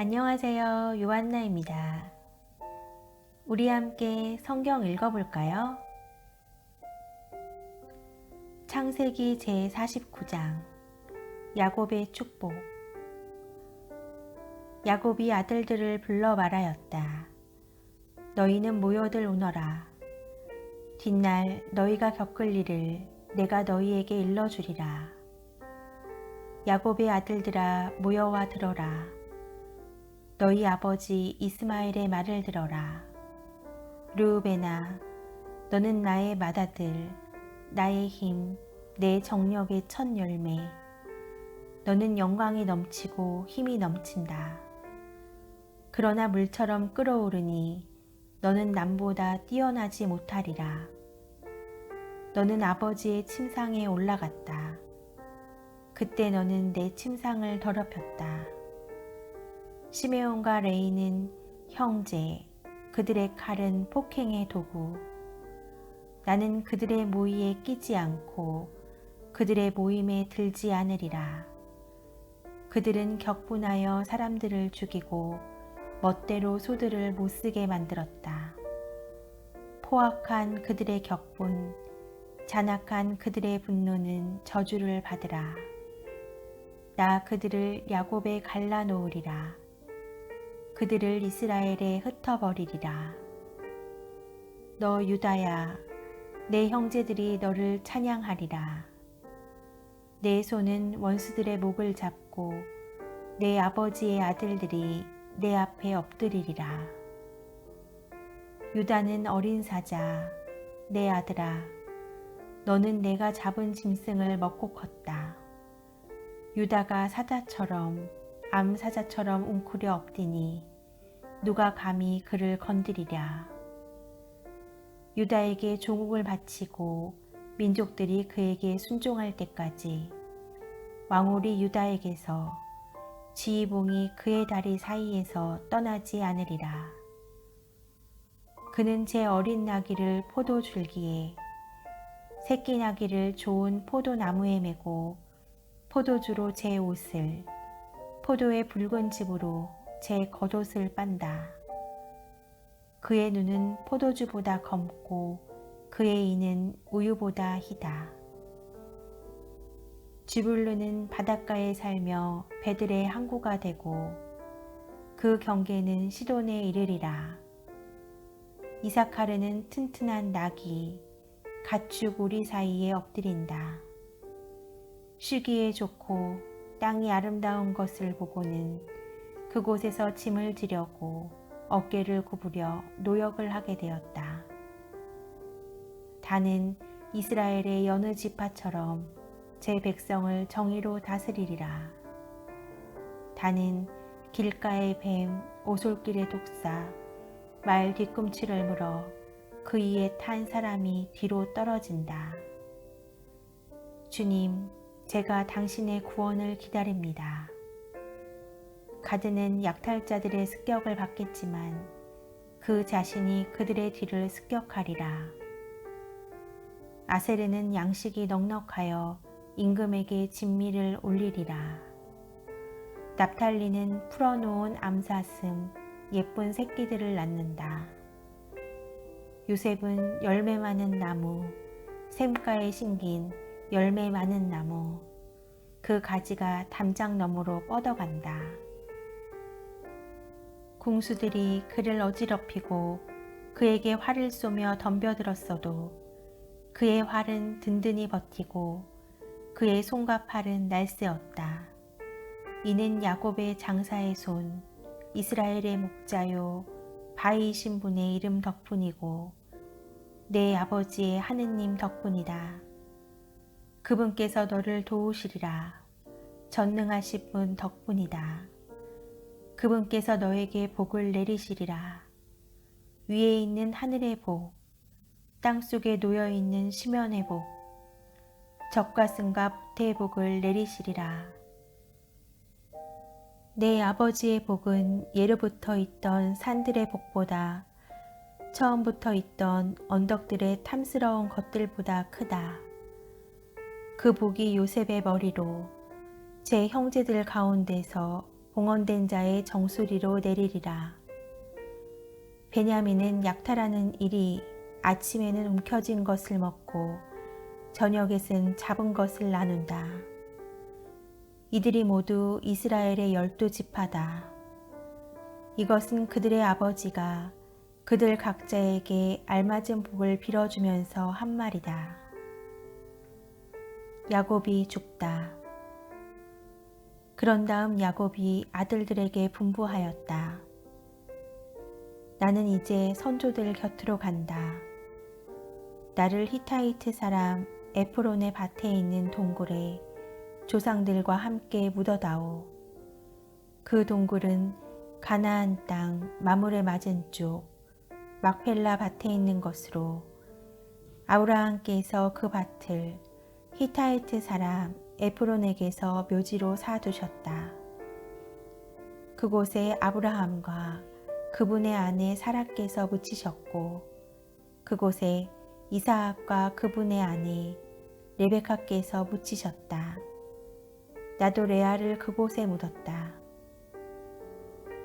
안녕하세요. 요한나입니다. 우리 함께 성경 읽어볼까요? 창세기 제49장 야곱의 축복 야곱이 아들들을 불러 말하였다. 너희는 모여들 오너라. 뒷날 너희가 겪을 일을 내가 너희에게 일러주리라. 야곱의 아들들아 모여와 들어라. 너희 아버지 이스마엘의 말을 들어라. 르우베나, 너는 나의 맏아들, 나의 힘, 내 정력의 첫 열매. 너는 영광이 넘치고 힘이 넘친다. 그러나 물처럼 끓어오르니 너는 남보다 뛰어나지 못하리라. 너는 아버지의 침상에 올라갔다. 그때 너는 내 침상을 더럽혔다. 시메온과 레이는 형제, 그들의 칼은 폭행의 도구. 나는 그들의 모의에 끼지 않고 그들의 모임에 들지 않으리라. 그들은 격분하여 사람들을 죽이고 멋대로 소들을 못쓰게 만들었다. 포악한 그들의 격분, 잔악한 그들의 분노는 저주를 받으라. 나 그들을 야곱에 갈라놓으리라. 그들을 이스라엘에 흩어버리리라. 너 유다야, 내 형제들이 너를 찬양하리라. 내 손은 원수들의 목을 잡고 내 아버지의 아들들이 내 앞에 엎드리리라. 유다는 어린 사자, 내 아들아, 너는 내가 잡은 짐승을 먹고 컸다. 유다가 사자처럼 암사자처럼 웅크려 엎디니 누가 감히 그를 건드리랴. 유다에게 조국을 바치고 민족들이 그에게 순종할 때까지 왕홀이 유다에게서 지휘봉이 그의 다리 사이에서 떠나지 않으리라. 그는 제 어린 나귀를 포도 줄기에 새끼 나귀를 좋은 포도나무에 메고 포도주로 제 옷을 포도의 붉은 집으로 제 겉옷을 빤다. 그의 눈은 포도주보다 검고 그의 이는 우유보다 희다. 지불루는 바닷가에 살며 배들의 항구가 되고 그 경계는 시돈에 이르리라. 이사카르는 튼튼한 낙이 가축 우리 사이에 엎드린다. 쉬기에 좋고 땅이 아름다운 것을 보고는 그곳에서 짐을 지려고 어깨를 구부려 노역을 하게 되었다. 다는 이스라엘의 여느 지파처럼 제 백성을 정의로 다스리리라. 다는 길가의 뱀, 오솔길의 독사, 말 뒤꿈치를 물어 그 위에 탄 사람이 뒤로 떨어진다. 주님, 제가 당신의 구원을 기다립니다. 가드는 약탈자들의 습격을 받겠지만 그 자신이 그들의 뒤를 습격하리라. 아세르는 양식이 넉넉하여 임금에게 진미를 올리리라. 납탈리는 풀어놓은 암사슴 예쁜 새끼들을 낳는다. 요셉은 열매 많은 나무, 샘가에 심긴 열매 많은 나무, 그 가지가 담장 너머로 뻗어간다. 궁수들이 그를 어지럽히고 그에게 활을 쏘며 덤벼들었어도 그의 활은 든든히 버티고 그의 손과 팔은 날쌔었다. 이는 야곱의 장사의 손, 이스라엘의 목자요, 바이 신분의 이름 덕분이고 내 아버지의 하느님 덕분이다. 그분께서 너를 도우시리라. 전능하신 분 덕분이다. 그분께서 너에게 복을 내리시리라. 위에 있는 하늘의 복, 땅 속에 놓여 있는 시면의 복, 적과 승과 부태의 복을 내리시리라. 내 아버지의 복은 예로부터 있던 산들의 복보다 처음부터 있던 언덕들의 탐스러운 것들보다 크다. 그 복이 요셉의 머리로 제 형제들 가운데서 공언된 자의 정수리로 내리리라. 베냐민은 약탈하는 일이 아침에는 움켜진 것을 먹고 저녁에는 잡은 것을 나눈다. 이들이 모두 이스라엘의 열두 지파다. 이것은 그들의 아버지가 그들 각자에게 알맞은 복을 빌어주면서 한 말이다. 야곱이 죽다. 그런 다음 야곱이 아들들에게 분부하였다. 나는 이제 선조들 곁으로 간다. 나를 히타이트 사람 에프론의 밭에 있는 동굴에 조상들과 함께 묻어다오. 그 동굴은 가나안 땅 마물의 맞은 쪽 막펠라 밭에 있는 것으로 아브라함께서 그 밭을 히타이트 사람 에프론에게서 묘지로 사두셨다. 그곳에 아브라함과 그분의 아내 사라께서 묻히셨고 그곳에 이사학과 그분의 아내 레베카께서 묻히셨다. 나도 레아를 그곳에 묻었다.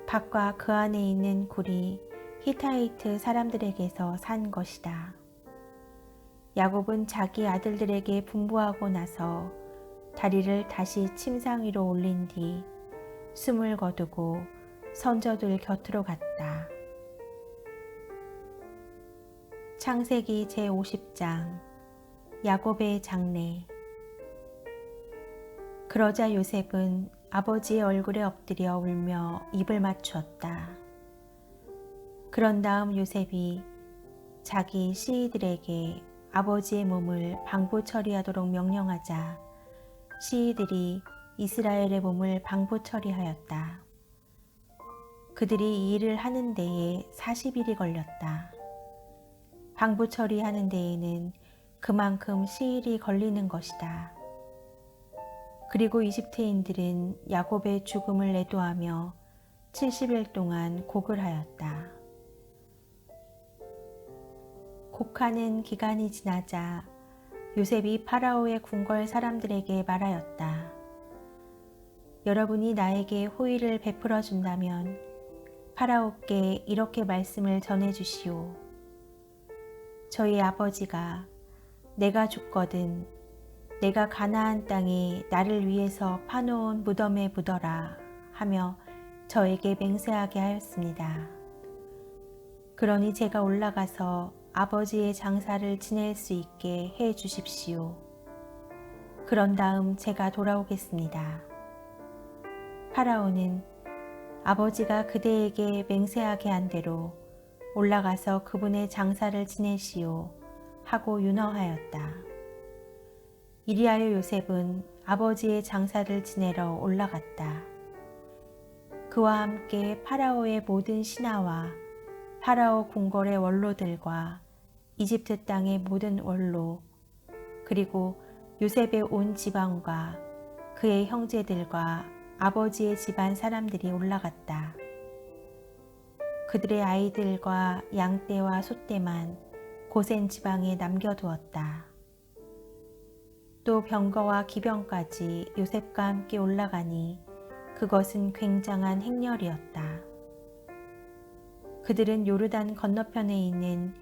밭과 그 안에 있는 굴이 히타이트 사람들에게서 산 것이다. 야곱은 자기 아들들에게 분부하고 나서 다리를 다시 침상 위로 올린 뒤 숨을 거두고 선저들 곁으로 갔다. 창세기 제50장 야곱의 장례 그러자 요셉은 아버지의 얼굴에 엎드려 울며 입을 맞추었다. 그런 다음 요셉이 자기 시이들에게 아버지의 몸을 방부 처리하도록 명령하자 시이들이 이스라엘의 몸을 방부 처리하였다. 그들이 이 일을 하는 데에 40일이 걸렸다. 방부 처리하는 데에는 그만큼 시일이 걸리는 것이다. 그리고 이집트인들은 야곱의 죽음을 애도하며 70일 동안 곡을 하였다. 곡하는 기간이 지나자 요셉이 파라오의 궁궐 사람들에게 말하였다. 여러분이 나에게 호의를 베풀어 준다면 파라오께 이렇게 말씀을 전해 주시오. 저희 아버지가 내가 죽거든 내가 가나안 땅에 나를 위해서 파놓은 무덤에 묻어라 하며 저에게 맹세하게 하였습니다. 그러니 제가 올라가서 아버지의 장사를 지낼 수 있게 해 주십시오. 그런 다음 제가 돌아오겠습니다. 파라오는 아버지가 그대에게 맹세하게 한 대로 올라가서 그분의 장사를 지내시오 하고 윤허하였다. 이리하여 요셉은 아버지의 장사를 지내러 올라갔다. 그와 함께 파라오의 모든 신하와 파라오 궁궐의 원로들과 이집트 땅의 모든 원로 그리고 요셉의 온 지방과 그의 형제들과 아버지의 집안 사람들이 올라갔다. 그들의 아이들과 양떼와 소떼만 고센 지방에 남겨두었다. 또 병거와 기병까지 요셉과 함께 올라가니 그것은 굉장한 행렬이었다. 그들은 요르단 건너편에 있는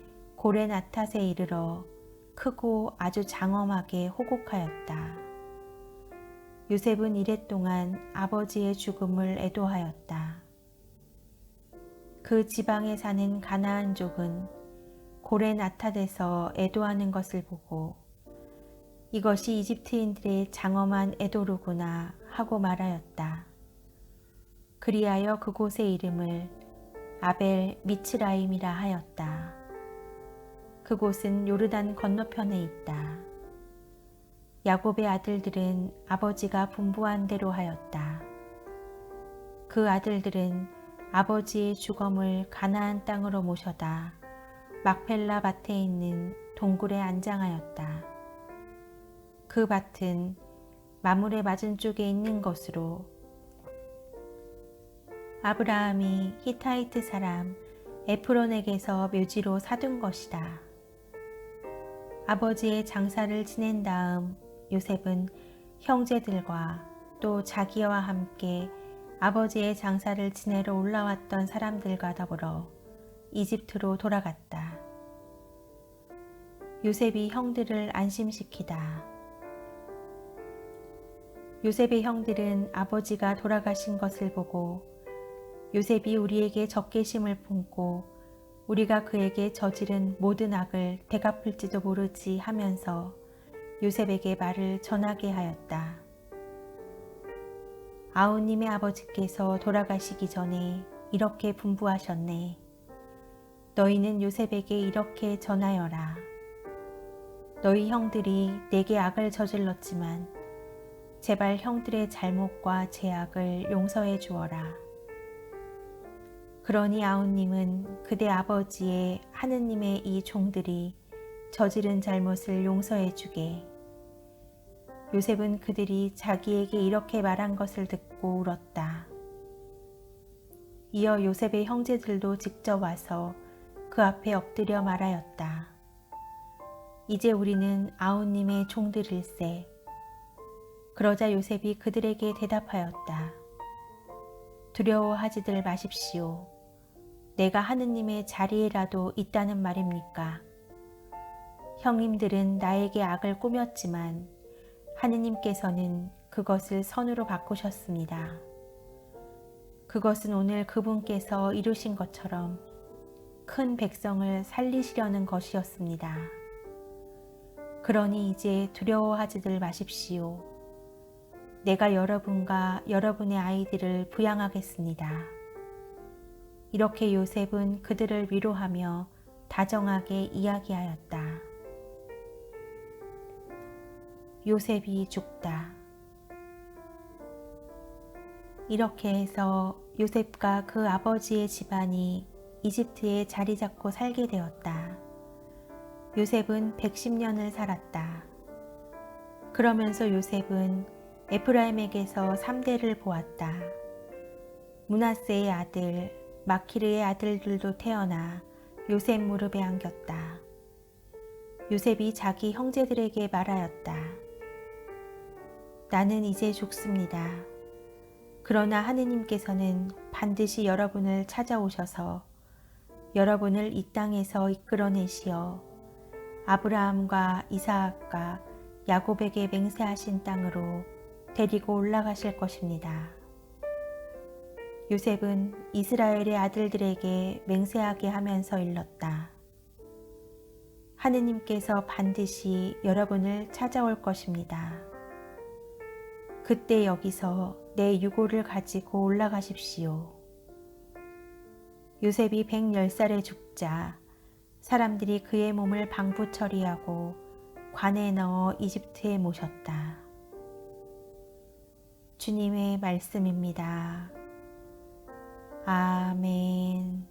고레나탓에 이르러 크고 아주 장엄하게 호곡하였다. 요셉은 이랫동안 아버지의 죽음을 애도하였다. 그 지방에 사는 가나안족은 고레나탓에서 애도하는 것을 보고 이것이 이집트인들의 장엄한 애도르구나 하고 말하였다. 그리하여 그곳의 이름을 아벨 미츠라임이라 하였다. 그곳은 요르단 건너편에 있다. 야곱의 아들들은 아버지가 분부한 대로 하였다. 그 아들들은 아버지의 주검을 가나안 땅으로 모셔다 막펠라 밭에 있는 동굴에 안장하였다. 그 밭은 마물의 맞은 쪽에 있는 것으로 아브라함이 히타이트 사람 에프론에게서 묘지로 사둔 것이다. 아버지의 장사를 지낸 다음 요셉은 형제들과 또 자기와 함께 아버지의 장사를 지내러 올라왔던 사람들과 더불어 이집트로 돌아갔다. 요셉이 형들을 안심시키다. 요셉의 형들은 아버지가 돌아가신 것을 보고 요셉이 우리에게 적개심을 품고 우리가 그에게 저지른 모든 악을 되갚을지도 모르지 하면서 요셉에게 말을 전하게 하였다. 아우님의 아버지께서 돌아가시기 전에 이렇게 분부하셨네. 너희는 요셉에게 이렇게 전하여라. 너희 형들이 내게 악을 저질렀지만 제발 형들의 잘못과 죄악을 용서해 주어라. 그러니 아우님은 그대 아버지의 하느님의 이 종들이 저지른 잘못을 용서해 주게. 요셉은 그들이 자기에게 이렇게 말한 것을 듣고 울었다. 이어 요셉의 형제들도 직접 와서 그 앞에 엎드려 말하였다. 이제 우리는 아우님의 종들일세. 그러자 요셉이 그들에게 대답하였다. 두려워하지들 마십시오. 내가 하느님의 자리에라도 있다는 말입니까? 형님들은 나에게 악을 꾸몄지만 하느님께서는 그것을 선으로 바꾸셨습니다. 그것은 오늘 그분께서 이루신 것처럼 큰 백성을 살리시려는 것이었습니다. 그러니 이제 두려워하지들 마십시오. 내가 여러분과 여러분의 아이들을 부양하겠습니다. 이렇게 요셉은 그들을 위로하며 다정하게 이야기하였다. 요셉이 죽다. 이렇게 해서 요셉과 그 아버지의 집안이 이집트에 자리 잡고 살게 되었다. 요셉은 110년을 살았다. 그러면서 요셉은 에프라임에게서 3대를 보았다. 문하세의 아들, 마키르의 아들들도 태어나 요셉 무릎에 안겼다. 요셉이 자기 형제들에게 말하였다. 나는 이제 죽습니다. 그러나 하느님께서는 반드시 여러분을 찾아오셔서 여러분을 이 땅에서 이끌어내시어 아브라함과 이사학과 야곱에게 맹세하신 땅으로 데리고 올라가실 것입니다. 요셉은 이스라엘의 아들들에게 맹세하게 하면서 일렀다. 하느님께서 반드시 여러분을 찾아올 것입니다. 그때 여기서 내 유고를 가지고 올라가십시오. 요셉이 110살에 죽자 사람들이 그의 몸을 방부 처리하고 관에 넣어 이집트에 모셨다. 주님의 말씀입니다. 아멘.